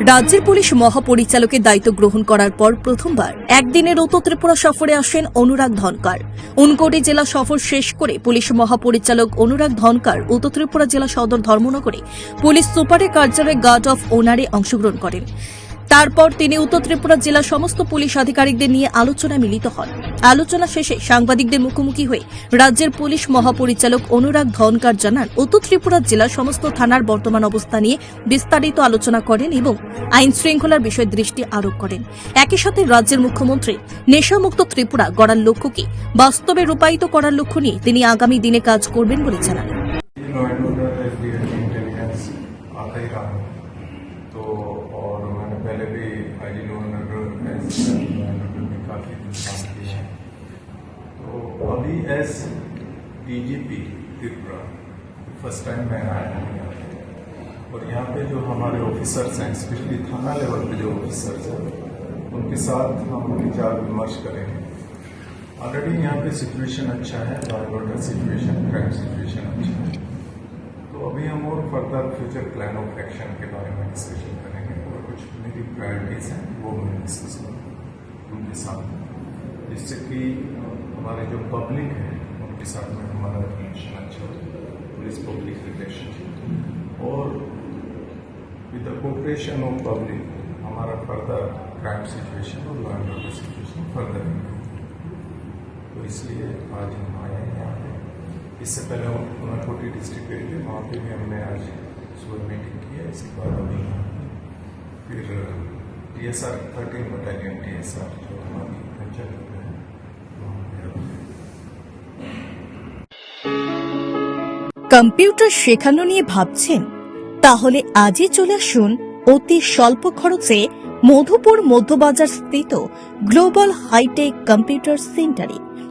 রাজ্যের পুলিশ মহাপরিচালকের দায়িত্ব গ্রহণ করার পর প্রথমবার একদিনের রত ত্রিপুরা সফরে আসেন অনুরাগ ধনকার। উনকোটি জেলা সফর শেষ করে পুলিশ মহাপরিচালক অনুরাগ ধনকার উত্তর ত্রিপুরা জেলা সদর ধর্মনগরে পুলিশ সুপারের কার্যালয়ে গার্ড অফ ওনারে অংশগ্রহণ করেন। তারপর তিনি উত্তর ত্রিপুরা জেলার সমস্ত পুলিশ আধিকারিকদের নিয়ে আলোচনা মিলিত হন। আলোচনা শেষে সাংবাদিকদের মুখোমুখি হয়ে রাজ্যের পুলিশ মহাপরিচালক অনুরাগ ধনকার জানান, উত্তর ত্রিপুরা জেলার সমস্ত থানার বর্তমান অবস্থা নিয়ে বিস্তারিত আলোচনা করেন এবং আইন শৃঙ্খলার বিষয়ে দৃষ্টি আরোপ করেন। একই সাথে রাজ্যের মুখ্যমন্ত্রী নেশামুক্ত ত্রিপুরা গড়ার লক্ষ্যকে বাস্তবে রূপায়িত করার লক্ষ্য নিয়ে তিনি আগামী দিনে কাজ করবেন বলে জানান। तो और मैंने पहले भी आई ऑर्डर में काफ़ी दिन काम किया है। तो अभी as D G P Tripura first time मैं आया हूँ यहाँ पे। और यहाँ पे जो हमारे ऑफिसर्स हैं स्पेशली थाना लेवल पे जो ऑफिसर्स हैं, उनके साथ हम विचार विमर्श करेंगे। ऑलरेडी यहाँ पे सिचुएशन अच्छा है and order situation crime situation हम फ्यूचर प्लान ऑफ़ एक्शन के बारे में डिस्कशन करेंगे और कुछ मेरी प्रायोरिटीज हैं, वो मैं डिस्कस करूँगा उनके साथ जिससे कि हमारे जो पब्लिक है, उनके साथ में हमारा रिलेशन अच्छा हो पुलिस पब्लिक रिलेशन और with the cooperation of public हमारा फर्दर क्राइम सिचुएशन और law and order situation further तो इसलिए आज हम आए हैं। इससे पहले हम उनाकोटी डिस्ट्रिक्ट गए थे वहाँ पे भी हमने आज सुबह मीटिंग की है इसके बाद अभी फिर T S R thirteen battalion T S R जो हमारी पंचायत में है वहाँ पे अभी কম্পিউটার শেখানো নিয়ে ভাবছেন তাহলে আজই চলে আসুন অতি স্বল্প খরচে মধুপুর মধ্যবাজার স্থিত গ্লোবাল হাইটেক কম্পিউটার সেন্টারে